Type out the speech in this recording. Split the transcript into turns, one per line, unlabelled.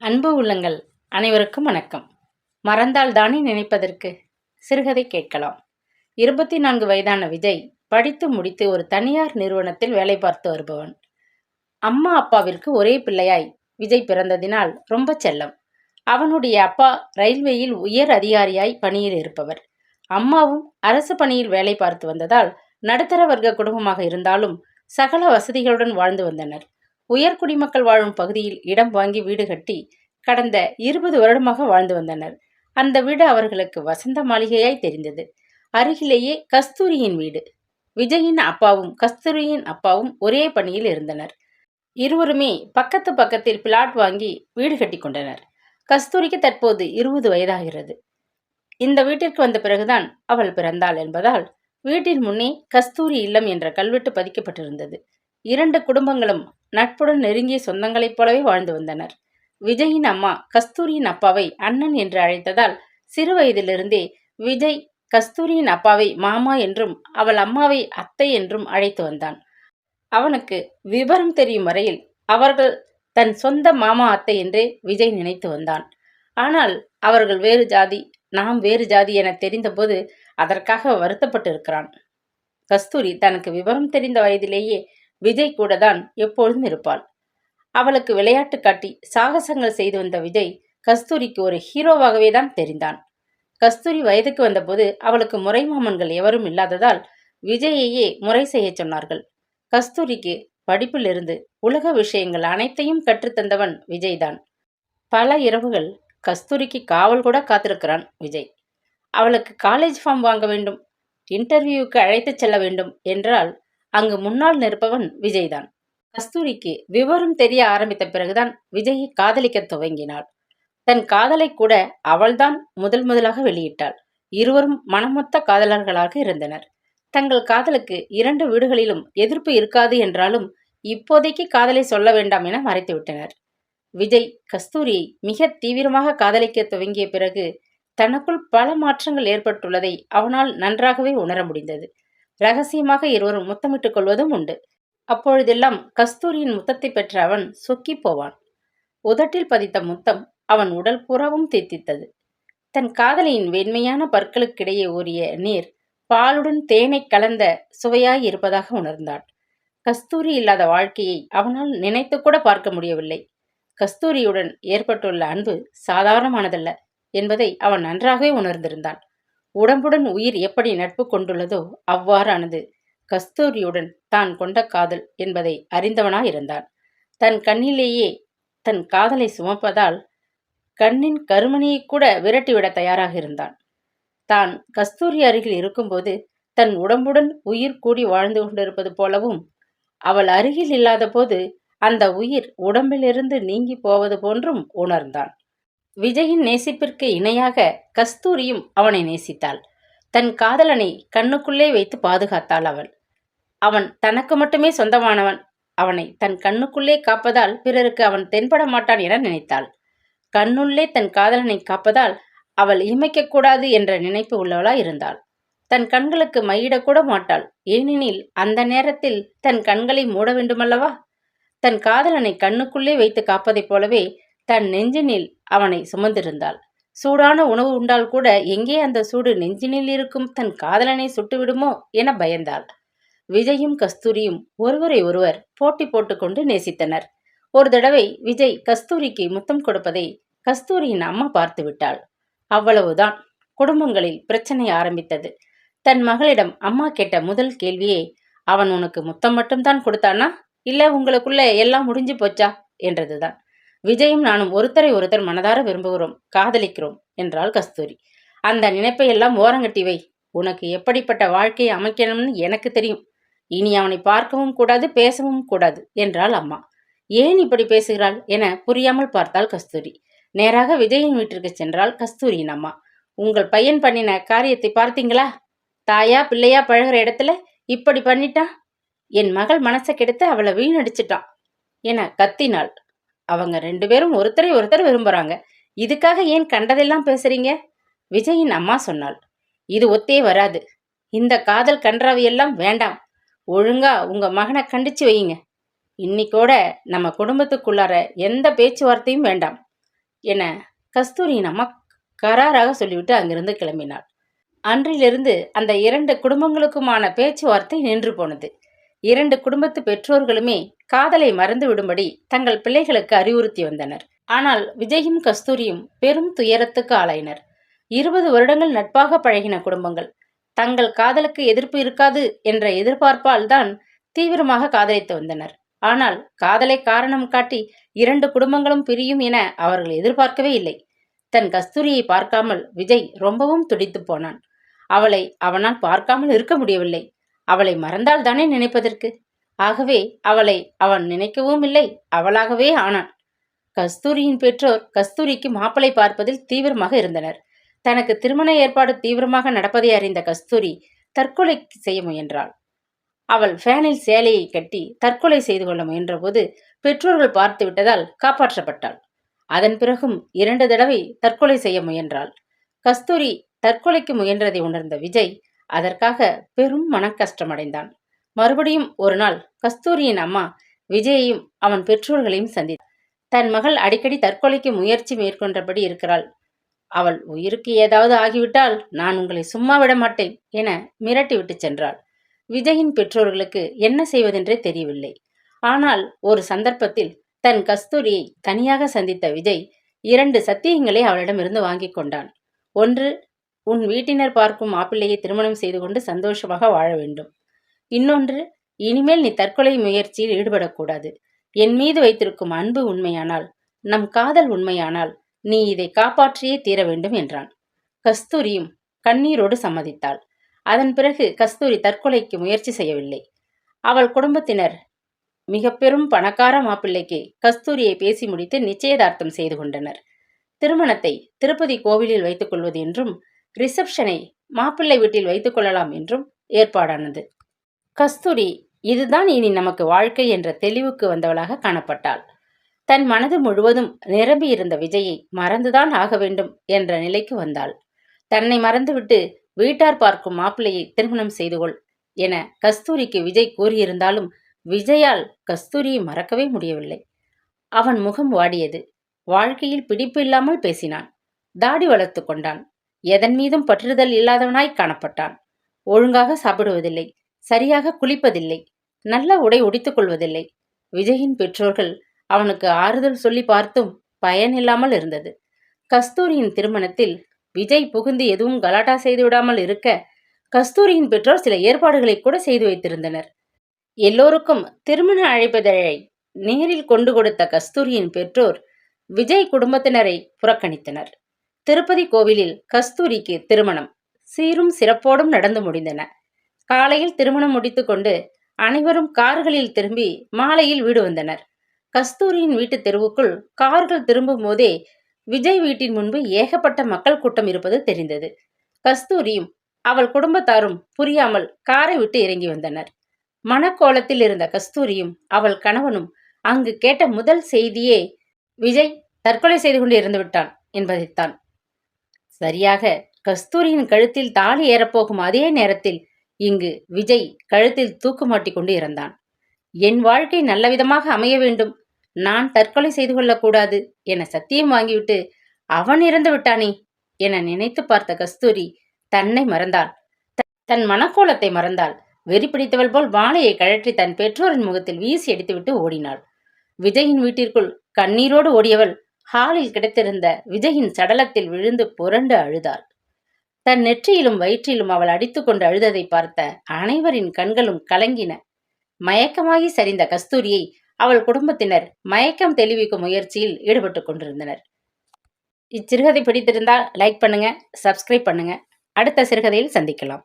அன்பு உள்ளங்கள் அனைவருக்கும் வணக்கம். மறந்தால் தானே நினைப்பதற்கு? சிறுகதை கேட்கலாம். இருபத்தி நான்கு வயதான விஜய் படித்து முடித்து ஒரு தனியார் நிறுவனத்தில் வேலை பார்த்து வருபவன். அம்மா அப்பாவிற்கு ஒரே பிள்ளையாய் விஜய் பிறந்ததினால் ரொம்ப செல்லம். அவனுடைய அப்பா ரயில்வேயில் உயர் அதிகாரியாய் பணியில் இருப்பவர். அம்மாவும் அரசு பணியில் வேலை பார்த்து வந்ததால் நடுத்தர வர்க்க குடும்பமாக இருந்தாலும் சகல வசதிகளுடன் வாழ்ந்து வந்தனர். உயர் குடிமக்கள் வாழும் பகுதியில் இடம் வாங்கி வீடு கட்டி கடந்த இருபது வருடமாக வாழ்ந்து வந்தனர். அந்த வீடு அவர்களுக்கு வசந்த மாளிகையாய் தெரிந்தது. அருகிலேயே கஸ்தூரியின் வீடு. விஜயின் அப்பாவும் கஸ்தூரியின் அப்பாவும் ஒரே பணியில் இருந்தனர். இருவருமே பக்கத்து பக்கத்தில் பிளாட் வாங்கி வீடு கட்டி கொண்டனர். கஸ்தூரிக்கு தற்போது இருபது வயதாகிறது. இந்த வீட்டிற்கு வந்த பிறகுதான் அவள் பிறந்தாள் என்பதால் வீட்டின் முன்னே கஸ்தூரி இல்லம் என்ற கல்வெட்டு பதிக்கப்பட்டிருந்தது. இரண்டு குடும்பங்களும் நட்புடன் நெருங்கிய சொந்தங்களைப் போலவே வாழ்ந்து வந்தனர். விஜயின் அம்மா கஸ்தூரியின் அப்பாவை அண்ணன் என்று அழைத்ததால் சிறு வயதிலிருந்தே விஜய் கஸ்தூரியின் அப்பாவை மாமா என்றும் அவள் அம்மாவை அத்தை என்றும் அழைத்து வந்தான். அவனுக்கு விவரம் தெரியும் வரையில் அவர்கள் தன் சொந்த மாமா அத்தை என்றே விஜய் நினைத்து வந்தான். ஆனால் அவர்கள் வேறு ஜாதி நாம் வேறு ஜாதி என தெரிந்தபோது அதற்காக வருத்தப்பட்டு இருக்கிறான் கஸ்தூரி தனக்கு விவரம் தெரிந்த வயதிலேயே விஜய் கூட தான் எப்பொழுதும் இருப்பாள். அவளுக்கு விளையாட்டு காட்டி சாகசங்கள் செய்து வந்த விஜய் கஸ்தூரிக்கு ஒரு ஹீரோவாகவே தான் தெரிந்தான். கஸ்தூரி வயதுக்கு வந்தபோது அவளுக்கு முறை மாமன்கள் எவரும் இல்லாததால் விஜயையே முறை செய்ய சொன்னார்கள். கஸ்தூரிக்கு படிப்பிலிருந்து உலக விஷயங்கள் அனைத்தையும் கற்றுத்தந்தவன் விஜய்தான். பல இரவுகள் கஸ்தூரிக்கு காவல் கூட காத்திருக்கிறான் விஜய். அவளுக்கு காலேஜ் ஃபார்ம் வாங்க வேண்டும் இன்டர்வியூவுக்கு அழைத்துச் செல்ல வேண்டும் என்றால் அங்கு முன்னால் நிற்பவன் விஜய்தான். கஸ்தூரிக்கு விவரம் தெரிய ஆரம்பித்த பிறகுதான் விஜயை காதலிக்க துவங்கினாள். தன் காதலை கூட அவள்தான் முதல் முதலாக வெளியிட்டாள். இருவரும் மனமொத்த காதலர்களாக இருந்தனர். தங்கள் காதலுக்கு இரண்டு வீடுகளிலும் எதிர்ப்பு இருக்காது என்றாலும் இப்போதைக்கு காதலை சொல்ல வேண்டாம் என மறைத்துவிட்டனர். விஜய் கஸ்தூரியை மிக தீவிரமாக காதலிக்க துவங்கிய பிறகு தனக்குள் பல மாற்றங்கள் ஏற்பட்டுள்ளதை அவனால் நன்றாகவே உணர முடிந்தது. ரகசியமாக இருவரும் முத்தமிட்டுக் கொள்வதும் உண்டு. அப்பொழுதெல்லாம் கஸ்தூரியின் முத்தத்தை பெற்ற அவன் சொக்கி போவான். உதட்டில் பதித்த முத்தம் அவன் உடல் புறவும் தித்தித்தது தன் காதலியின் வெண்மையான பற்களுக்கிடையே ஊறிய நீர் பாலுடன் தேனை கலந்த சுவையாய் இருப்பதாக உணர்ந்தான் கஸ்தூரி இல்லாத வாழ்க்கையை அவனால் நினைத்து கூட பார்க்க முடியவில்லை. கஸ்தூரியுடன் ஏற்பட்டுள்ள அன்பு சாதாரணமானதல்ல என்பதை அவன் நன்றாகவே உணர்ந்திருந்தான். உடம்புடன் உயிர் எப்படி நட்பு கொண்டுள்ளதோ அவ்வாறானது. கஸ்தூரியுடன் தான் கொண்ட காதல் என்பதை அறிந்தவனாயிருந்தான். தன் கண்ணிலேயே தன் காதலை சுமப்பதால் கண்ணின் கருமணியை கூட விரட்டிவிட தயாராக இருந்தான் தான் கஸ்தூரி அருகில் இருக்கும்போது தன் உடம்புடன் உயிர் கூடி வாழ்ந்து கொண்டிருப்பது போலவும் அவள் அருகில் இல்லாத போது அந்த உயிர் உடம்பிலிருந்து நீங்கி போவது போன்றும் உணர்ந்தான். விஜயின் நேசிப்பிற்கு இணையாக கஸ்தூரியும் அவனை நேசித்தாள். தன் காதலனை கண்ணுக்குள்ளே வைத்து பாதுகாத்தாள் அவள். அவன் தனக்கு மட்டுமே சொந்தமானவன். அவனை தன் கண்ணுக்குள்ளே காப்பதால் பிறருக்கு அவன் தென்பட மாட்டான் என நினைத்தாள். கண்ணுள்ளே தன் காதலனை காப்பதால் அவள் இமைக்கக்கூடாது என்ற நினைப்பு உள்ளவளா இருந்தாள். தன் கண்களுக்கு மையிடக்கூட மாட்டாள். ஏனெனில் அந்த நேரத்தில் தன் கண்களை மூட வேண்டுமல்லவா? தன் காதலனை கண்ணுக்குள்ளே வைத்து காப்பதைப் போலவே தன் நெஞ்சினில் அவனை சுமந்திருந்தாள். சூடான உணவு உண்டால் கூட எங்கே அந்த சூடு நெஞ்சினில் இருக்கும்? தன் காதலனை சுட்டுவிடுமோ? என பயந்தாள். விஜயும் கஸ்தூரியும் ஒருவரை ஒருவர் போட்டி போட்டுக்கொண்டு நேசித்தனர். ஒரு தடவை விஜய் கஸ்தூரிக்கு முத்தம் கொடுப்பதை கஸ்தூரியின் அம்மா பார்த்து விட்டாள். அவ்வளவுதான். குடும்பங்களில் பிரச்சனை ஆரம்பித்தது. தன் மகளிடம் அம்மா கேட்ட முதல் கேள்வியே அவன் உனக்கு முத்தம் மட்டும்தான் கொடுத்தானா? இல்ல உங்களுக்குள்ள எல்லாம் முடிஞ்சு போச்சா? என்றதுதான். விஜயும் நானும் ஒருத்தரை ஒருத்தர் மனதார விரும்புகிறோம் காதலிக்கிறோம் என்றாள் கஸ்தூரி. அந்த நினைப்பை எல்லாம் ஓரங்கட்டி வை. உனக்கு எப்படிப்பட்ட வாழ்க்கையை அமைக்கணும்னு எனக்கு தெரியும். இனி அவனை பார்க்கவும் கூடாது பேசவும் கூடாது என்றாள் அம்மா. ஏன் இப்படி பேசுகிறாள் என புரியாமல் பார்த்தாள் கஸ்தூரி. நேராக விஜயின் வீட்டிற்கு சென்றாள் கஸ்தூரியின் அம்மா. உங்கள் பையன் பண்ணின காரியத்தை பார்த்தீங்களா? தாயா பிள்ளையா பழகிற இடத்துல இப்படி பண்ணிட்டான் என் மகள் மனசை கெடுத்து அவளை வீணடிச்சிட்டான் என கத்தினாள் அவங்க ரெண்டு பேரும் ஒருத்தரை ஒருத்தர் விரும்புகிறாங்க இதுக்காக ஏன் கண்டதெல்லாம் பேசுறீங்க? விஜயின் அம்மா சொன்னாள். இது ஒத்தே வராது. இந்த காதல் கன்றாவியெல்லாம் வேண்டாம். ஒழுங்கா உங்க மகனை கண்டிச்சு வையுங்க. இன்னைக்கோட நம்ம குடும்பத்துக்குள்ளார எந்த பேச்சுவார்த்தையும் வேண்டாம் என கஸ்தூரியின் அம்மா கராராக சொல்லிவிட்டு அங்கிருந்து கிளம்பினாள். அன்றிலிருந்து அந்த இரண்டு குடும்பங்களுக்குமான பேச்சுவார்த்தை நின்று போனது. இரண்டு குடும்பத்து பெற்றோர்களுமே காதலை மறந்து விடும்படி தங்கள் பிள்ளைகளுக்கு அறிவுறுத்தி வந்தனர். ஆனால் விஜயும் கஸ்தூரியும் பெரும் துயரத்துக்கு ஆளாயினர். இருபது வருடங்கள் நட்பாக பழகின குடும்பங்கள். தங்கள் காதலுக்கு எதிர்ப்பு இருக்காது என்ற எதிர்பார்ப்பால் தான் தீவிரமாக காதலித்து வந்தனர். ஆனால் காதலை காரணம் காட்டி இரண்டு குடும்பங்களும் பிரியும் என அவர்கள் எதிர்பார்க்கவே இல்லை. தன் கஸ்தூரியை பார்க்காமல் விஜய் ரொம்பவும் துடித்து போனான். அவளை அவனால் பார்க்காமல் இருக்க முடியவில்லை. அவளை மறந்தால் தானே நினைப்பதற்கு? ஆகவே அவளை அவன் நினைக்கவும் இல்லை அவளாகவே ஆனான். கஸ்தூரியின் பெற்றோர் கஸ்தூரிக்கு மாப்பிளை பார்ப்பதில் தீவிரமாக இருந்தனர். தனக்கு திருமண ஏற்பாடு தீவிரமாக நடப்பதை அறிந்த கஸ்தூரி தற்கொலை செய்ய முயன்றாள். அவள் ஃபேனில் சேலையை கட்டி தற்கொலை செய்து கொள்ள முயன்றபோது பெற்றோர்கள் பார்த்து விட்டதால் காப்பாற்றப்பட்டாள். அதன் பிறகும் இரண்டு தடவை தற்கொலை செய்ய முயன்றாள். கஸ்தூரி தற்கொலைக்கு முயன்றதை உணர்ந்த விஜய் அதற்காக பெரும் மனக்கஷ்டமடைந்தான். மறுபடியும் ஒரு நாள் கஸ்தூரியின் அம்மா விஜயையும் அவன் பெற்றோர்களையும் சந்தித்தார் தன் மகள் அடிக்கடி தற்கொலைக்கு முயற்சி மேற்கொண்டபடி இருக்கிறாள். அவள் உயிருக்கு ஏதாவது ஆகிவிட்டால் நான் உங்களை சும்மா விட மாட்டேன் என மிரட்டிவிட்டு சென்றாள். விஜயின் பெற்றோர்களுக்கு என்ன செய்வதென்றே தெரியவில்லை. ஆனால் ஒரு சந்தர்ப்பத்தில் தன் கஸ்தூரியை தனியாக சந்தித்த விஜய் இரண்டு சத்தியங்களை அவளிடமிருந்து வாங்கிக் கொண்டான். ஒன்று உன் வீட்டினர் பார்க்கும் மாப்பிள்ளையை திருமணம் செய்து கொண்டு சந்தோஷமாக வாழ வேண்டும். இன்னொன்று இனிமேல் நீ தற்கொலை முயற்சியில் ஈடுபடக்கூடாது. என் மீது வைத்திருக்கும் அன்பு உண்மையானால் நம் காதல் உண்மையானால் நீ இதை காப்பாற்றியே தீர வேண்டும் என்றான். கஸ்தூரியும் கண்ணீரோடு சம்மதித்தாள். அதன் பிறகு கஸ்தூரி தற்கொலைக்கு முயற்சி செய்யவில்லை. அவள் குடும்பத்தினர் மிக பெரும் பணக்கார மாப்பிள்ளைக்கு கஸ்தூரியை பேசி முடித்து நிச்சயதார்த்தம் செய்து கொண்டனர். திருமணத்தை திருப்பதி கோவிலில் வைத்துக் கொள்வது என்றும் ரிசப்ஷனை மாப்பிள்ளை வீட்டில் வைத்துக் கொள்ளலாம் என்றும் ஏற்பாடானது. கஸ்தூரி இதுதான் இனி நமக்கு வாழ்க்கை என்ற தெளிவுக்கு வந்தவளாக காணப்பட்டாள். தன் மனது முழுவதும் நிரம்பி இருந்த விஜயை மறந்துதான் ஆக வேண்டும் என்ற நிலைக்கு வந்தாள். தன்னை மறந்துவிட்டு வீட்டார் பார்க்கும் மாப்பிள்ளையை திருமணம் செய்து கொள் என கஸ்தூரிக்கு விஜய் கூறியிருந்தாலும் விஜயால் கஸ்தூரியை மறக்கவே முடியவில்லை. அவன் முகம் வாடியது. வாழ்க்கையில் பிடிப்பு இல்லாமல் பேசினான். தாடி வளர்த்து கொண்டான். எதன் மீதும் பற்றுதல் இல்லாதவனாய் காணப்பட்டான். ஒழுங்காக சாப்பிடுவதில்லை சரியாக குளிப்பதில்லை நல்ல உடை உடித்துக் கொள்வதில்லை. விஜயின் பெற்றோர்கள் அவனுக்கு ஆறுதல் சொல்லி பார்த்தும் பயன் இல்லாமல் இருந்தது. கஸ்தூரியின் திருமணத்தில் விஜய் புகுந்து எதுவும் கலாட்டா செய்து விடாமல் இருக்க கஸ்தூரியின் பெற்றோர் சில ஏற்பாடுகளை கூட செய்து வைத்திருந்தனர். எல்லோருக்கும் திருமண அழைப்பதழை நேரில் கொண்டு கொடுத்த கஸ்தூரியின் பெற்றோர் விஜய் குடும்பத்தினரை புறக்கணித்தனர். திருப்பதி கோவிலில் கஸ்தூரிக்கு திருமணம். சீரும் சிறப்போடும் நடந்து முடிந்தன. காலையில் திருமணம் முடித்துக்கொண்டு அனைவரும் கார்களில் திரும்பி மாலையில் வீடு வந்தனர். கஸ்தூரியின் வீட்டு தெருவுக்குள் கார்கள் திரும்பும் போதே விஜய் வீட்டின் முன்பு ஏகப்பட்ட மக்கள் கூட்டம் இருப்பது தெரிந்தது. கஸ்தூரியும் அவள் குடும்பத்தாரும் புரியாமல் காரை விட்டு இறங்கி வந்தனர். மனக்கோலத்தில் இருந்த கஸ்தூரியும் அவள் கணவனும் அங்கு கேட்ட முதல் செய்தியே விஜய் தற்கொலை செய்து கொண்டு இருந்து விட்டான் என்பதைத்தான். சரியாக. கஸ்தூரியின் கழுத்தில் தாலி ஏறப்போகும் அதே நேரத்தில் இங்கு விஜய் கழுத்தில் தூக்கு மாட்டிக் கொண்டு இருந்தான் என் வாழ்க்கை நல்லவிதமாக அமைய வேண்டும். நான் தற்கொலை செய்து கொள்ளக்கூடாது என சத்தியம் வாங்கிவிட்டு அவன் இறந்து விட்டானே என நினைத்து பார்த்த கஸ்தூரி தன்னை மறந்தாள். தன் மனக்கோலத்தை மறந்தாள். வெறி பிடித்தவள் போல் வாழையை கழற்றி தன் பெற்றோரின் முகத்தில் வீசி அடித்துவிட்டு ஓடினாள். விஜயின் வீட்டிற்குள் கண்ணீரோடு ஓடியவள் ஹாலில் கிடைத்திருந்த விஜயின் சடலத்தில் விழுந்து புரண்டு அழுதாள். தன் நெற்றியிலும் வயிற்றிலும் அவள் அடித்துக்கொண்டு அழுததை பார்த்த அனைவரின் கண்களும் கலங்கின. மயக்கமாகி சரிந்த கஸ்தூரியை அவள் குடும்பத்தினர் மயக்கம் தெளிவிக்கும் முயற்சியில் ஈடுபட்டு கொண்டிருந்தனர். இச்சிறுகதை பிடித்திருந்தால் லைக் பண்ணுங்க சப்ஸ்கிரைப் பண்ணுங்க. அடுத்த சிறுகதையில் சந்திக்கலாம்.